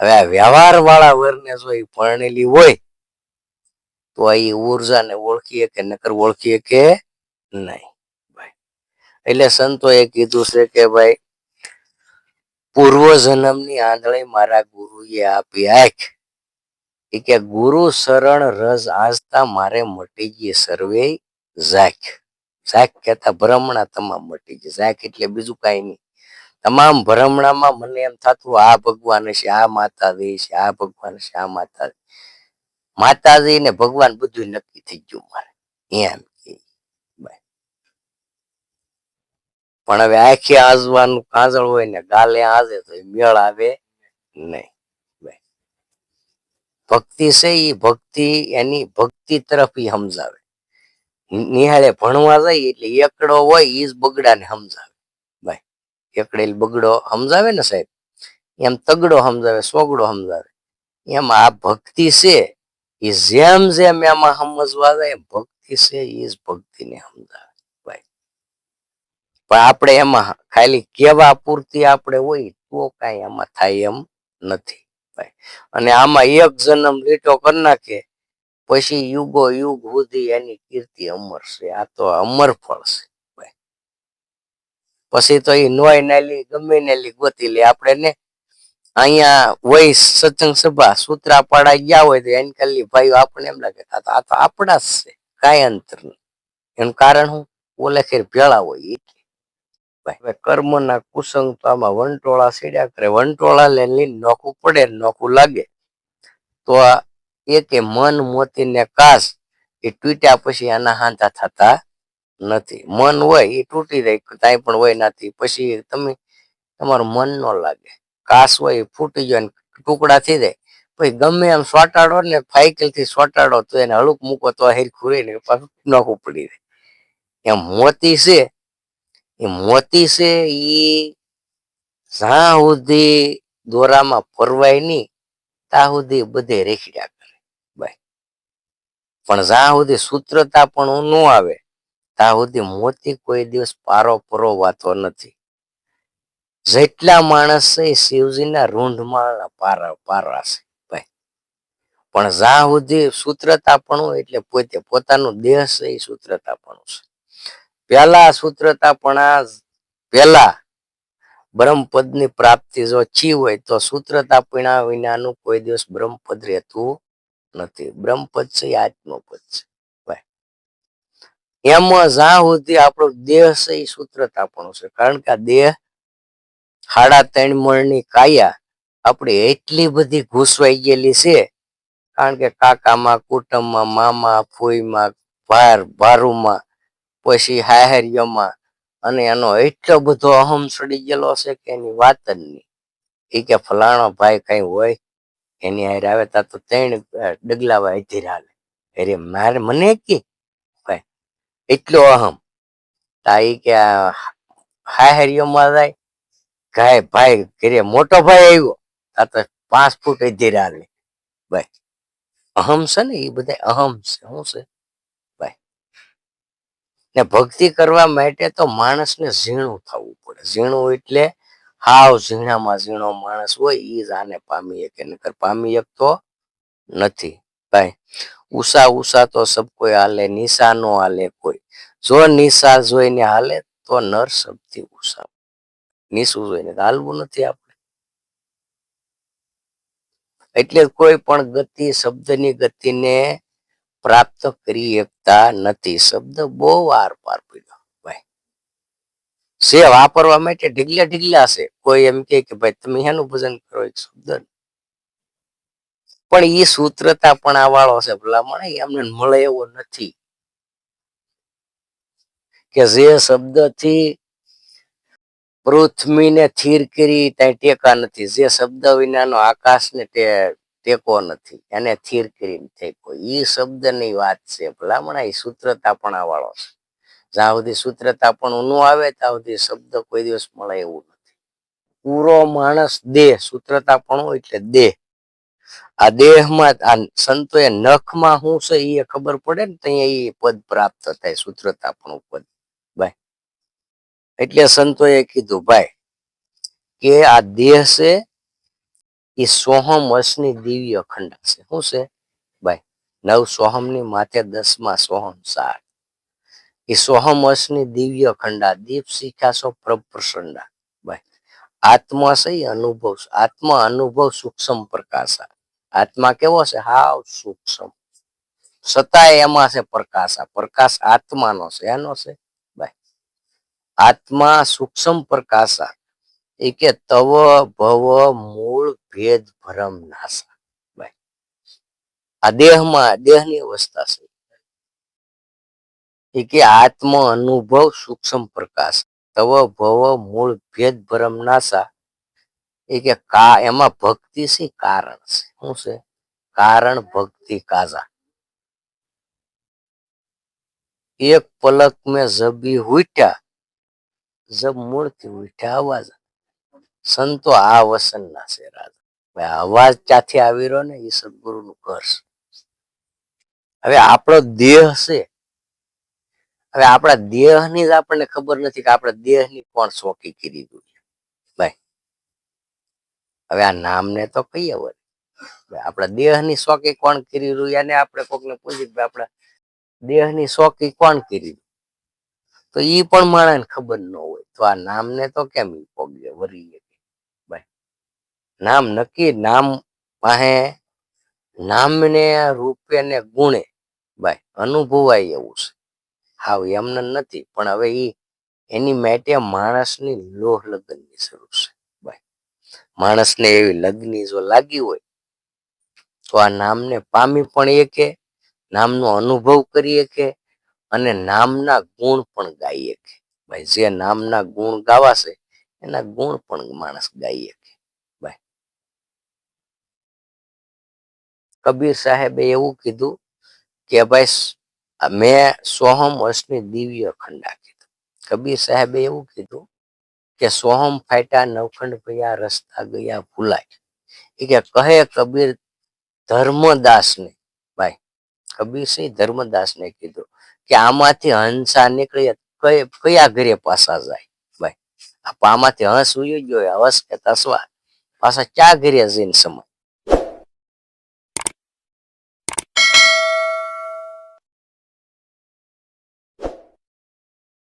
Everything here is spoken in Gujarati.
હવે આ વ્યવહાર વાળા વરને જો એ પરણેલી હોય, તો એ ઉર્જાને ઓળખીએ કે નકર ઓળખીએ કે નહીં? ભાઈ, એટલે સંતોએ કીધું છે કે ભાઈ પૂર્વ જન્મની આંધળી મારા ગુરુએ આપી આંખ. એ કે, ગુરુ શરણ રસ આજતા મારે મટી ગઈ સર્વે ઝાખ. ઝાખ કહેતા ભ્રમણા તમામ મટી ગઈ. ઝાખ એટલે બીજું કાંઈ નહીં. તમામ ભ્રમણામાં મને એમ થતું, આ ભગવાન છે, આ માતાજી છે, આ ભગવાન છે, આ માતાજી. માતાજી ને ભગવાન બધું નક્કી થઈ ગયું મારે. એમ પણ હવે આખી આજવાનું કાજળ હોય ને ગાલે આજે તો મેળ આવે નહીં. ભક્તિ છે એ ભક્તિ, એની ભક્તિ તરફ એ સમજાવે. નિહાળે ભણવા જાય એટલે એકડો હોય એ જ બગડાને સમજાવે. એકડેલ બગડો સમજાવે ને સાહેબ? એમ તગડો સમજાવે, સોગડો સમજાવે. એમ આ ભક્તિ છે, એ જેમ જેમ એમાં સમજવા જાય ભક્તિ છે, એ જ ભક્તિને સમજાવે. પણ આપણે એમાં ખાલી કેવા પૂરતી આપણે હોય, તો કાંઈ એમાં થાય એમ નથી. અને આમાં એક જન્મ લીટો કરી નાખે, પછી યુગો યુગ સુધી એની કીર્તિ અમર છે. આ તો અમર ફળ છે. પછી તો એ નોય નાલી, ગમે નાલી ગોતી લે. આપણે ને અહીંયા હોય સત્સંગ સભા સૂત્રા પાડા ગયા હોય તો એની ખાલી ભાઈ આપણને એમ લાગે આ તો આપણા જ છે. કાંઈ અંતર એનું કારણ હું ઓલે ખેર ભેળા હોય એટલે કર્મના કુસંગ તો આમાં વંટોળા સીડ્યા કરે. વંટોળા લઈને નોખું પડે નોખું લાગે. તો આ મન મોતી ને કાશ એ તૂટ્યા પછી આના હાંધા થતા નથી. મન હોય એ તૂટી જાય, કાંઈ પણ હોય નથી પછી તમે, તમારું મન ન લાગે. કાસ હોય એ ફૂટી જાય ટુકડા થઈ જાય. પછી ગમે એમ સોટાડો ને થી સોટાડો તો એને હળુક મૂકો તો હેરખું રહી ને પાછું નોખું પડી જાય. એમ મોતી છે, એ મોતી છે એ જ્યાં સુધી દોરામાં ફરવાય નહીં, ત્યાં સુધી બધે રેખડ્યા કરે. ભાઈ પણ જ્યાં સુધી સૂત્રતા પણ ન આવે ત્યાં સુધી મોતી કોઈ દિવસ પારો પરોવાતો નથી. જેટલા માણસ છે એ શિવજીના પારા પારા છે પણ જ્યાં સુધી સૂત્રતાપણું એટલે પોતે પોતાનું દેહ છે એ સૂત્રતા પણ છે. પેલા સૂત્રતાપણા પેલા બ્રહ્મપદની પ્રાપ્તિ જો છી હોય તો સૂત્રતા પીણા વિનાનું કોઈ દિવસ બ્રહ્મપદ રહેતું નથી. બ્રહ્મપદ છે આત્મપદ છે. એમાં જ્યાં સુધી આપણો દેહ છે એ સૂત્રતા છે કારણ કે આ દેહ સાડા ત્રણ મણની કાયા આપણે એટલી બધી ઘૂસવાઈ ગયેલી છે. કારણ કે કાકામાં, કુટુંબમાં, મામા, ફોઈમાં, ભાર, ભારુમાં, પછી હાહરિયોમાં અને એનો એટલો બધો અહમ સડી ગયેલો છે કે એની વાત જ નહીં. એ કે ફલાણો ભાઈ કઈ હોય, એની હારે આવે, તા તો ત્રણ ડગલાવા હાલે. અરે મારે, મને કે? એટલો અહમ. તા એ કે હાહરિયોમાં જાય ગાય ભાઈ ઘરે મોટો ભાઈ આવ્યો. તા તો પાંચ ફૂટ અધીર હાલે ભાઈ, અહમ છે ને, એ બધા અહમ છે. શું છે? ને ભક્તિ કરવા માટે તો માણસને ઝીણું થવું પડે. ઝીણું એટલે હાવ ઝીણામાં ઝીણો માણસ હોય એ જ આને પામી શકે. નકર પામી શકતો નથી. ભાઈ. ઉષા ઉષા તો સબ કોઈ હાલે, નિશા નો હાલે કોઈ. જો નિશા જોઈને હાલે, તો નર શબ્દથી ઉષા. નિશું જોઈને હાલવું નથી એટલે કોઈ પણ ગતિ, શબ્દની ગતિને પ્રાપ્ત કરી શકતા નથી. શબ્દ બહુ આર પાર પીડ્યો, ભાઈ. છે વાપરવા માટે ઢીગલા ઢીગલા છે. કોઈ એમ કે, ભાઈ, તમે એનું ભજન કરો? શબ્દ પણ એ સૂત્રતા પણ આ વાળો છે. ભલામણ એમને મળે એવો નથી. કે જે શબ્દથી પૃથ્વીને થીર કરી ત્યાં ટેકા નથી. જે શબ્દ વિનાનો આકાશને ટેકો નથી. એને થીર કરીને ટેકો. એ શબ્દની વાત છે. ભલામણ એ સૂત્રતા પણ આ વાળો છે. જ્યાં સુધી સૂત્રતા પણ ન આવે, ત્યાં સુધી શબ્દ કોઈ દિવસ મળે એવું નથી. પૂરો માણસ દેહ, સૂત્રતા પણ હોય એટલે દેહ. આ દેહમાં, આ સંતોએ નખમાં શું છે એ ખબર પડે ને ત્યાં એ પદ પ્રાપ્ત થાય, સૂત્રતા પણ પદ ભાઈ એટલે સંતોએ કીધું, ભાઈ, કે આ દેહ છે એ સોહમ અસની દિવ્ય અખંડ છે. શું છે? ભાઈ નવ સોહમની માથે દસમાં સોહમ સાર. એ સોહમ અસની દિવ્ય અખંડા દીપ શિખાસો પ્રસંડા ભાઈ આત્મા છે અનુભવ આત્મા અનુભવ સૂક્ષ્મ પ્રકાશ આત્મા કેવો છે? હાવ સૂક્ષ્મ. છતાંય એમાં છે પ્રકાશ. પ્રકાશ આત્માનો છે. એનો છે? આત્મા સૂક્ષ્મ પ્રકાશ એ કે તવ, ભવ, મૂળ, ભેદ, ભરમ, નાશા. ભાઈ આ દેહમાં, દેહની અવસ્થા છે. એ કે આત્મ અનુભવ સૂક્ષ્મ પ્રકાશ તવ, ભવ, મૂળ, ભેદ, ભરમ, નાસા. એ કે કા, એમાં ભક્તિ છે કારણ છે શું છે? કારણ, ભક્તિ, કાજા. એક પલક મેં જબી ઉઠ્યા જબ મૂળથી ઉઠ્યા અવાજ. સંતો આ વસન ના છે રાજા. અવાજ ત્યાંથી આવી રહ્યો ને? એ સદગુરુ નું ઘર હવે આપણો દેહ છે હવે આપણા દેહની જ આપણને ખબર નથી કે આપણા દેહની કોણ શોખી કરી દઉં ભાઈ, હવે આ નામને તો કહીએ વળી આપણા દેહની શોકી કોણ કરી રહ્યું? એને આપણે કોકને પૂછી આપણા દેહની શોકી કોણ કરી તો એ પણ માણસને ખબર ન હોય. તો આ નામને તો કેમ પોગે વરી? ભાઈ, નામ નક્કી, નામ પાસે, નામને રૂપે ને ગુણે, ભાઈ, અનુભવાય એવું છે. હાવ એમને નથી, પણ હવે એ એની માટે માણસની લોહ લગ્નની જરૂર છે માણસને એવી લગ્ની જો લાગી હોય, તો આ નામને પામી પણ એકે, નામનો અનુભવ કરીએ કે અને નામના ગુણ પણ ગાઈએ કે ભાઈ, જે નામના ગુણ ગાવાશે, એના ગુણ પણ માણસ ગાઈએ કે ભાઈ. કબીર સાહેબે એવું કીધું કે, ભાઈ મેં સોહમ વર્ષની દિવ્ય ખંડા કીધું કબીર સાહેબે એવું કીધું કે સોહમ ફાટા નવખંડ ભયા રસ્તા ગયા, ભૂલાય. એ કે કહે કબીર ધર્મદાસને, ભાઈ, કબીર સિંહ ધર્મદાસને કીધું કે આમાંથી હંસા નીકળી કયા ઘરે પાછા જાય, ભાઈ? આમાંથી હંસ ઉયો ગયો હંસ કે તસવા પાછા ચા ઘરે જઈને સમય?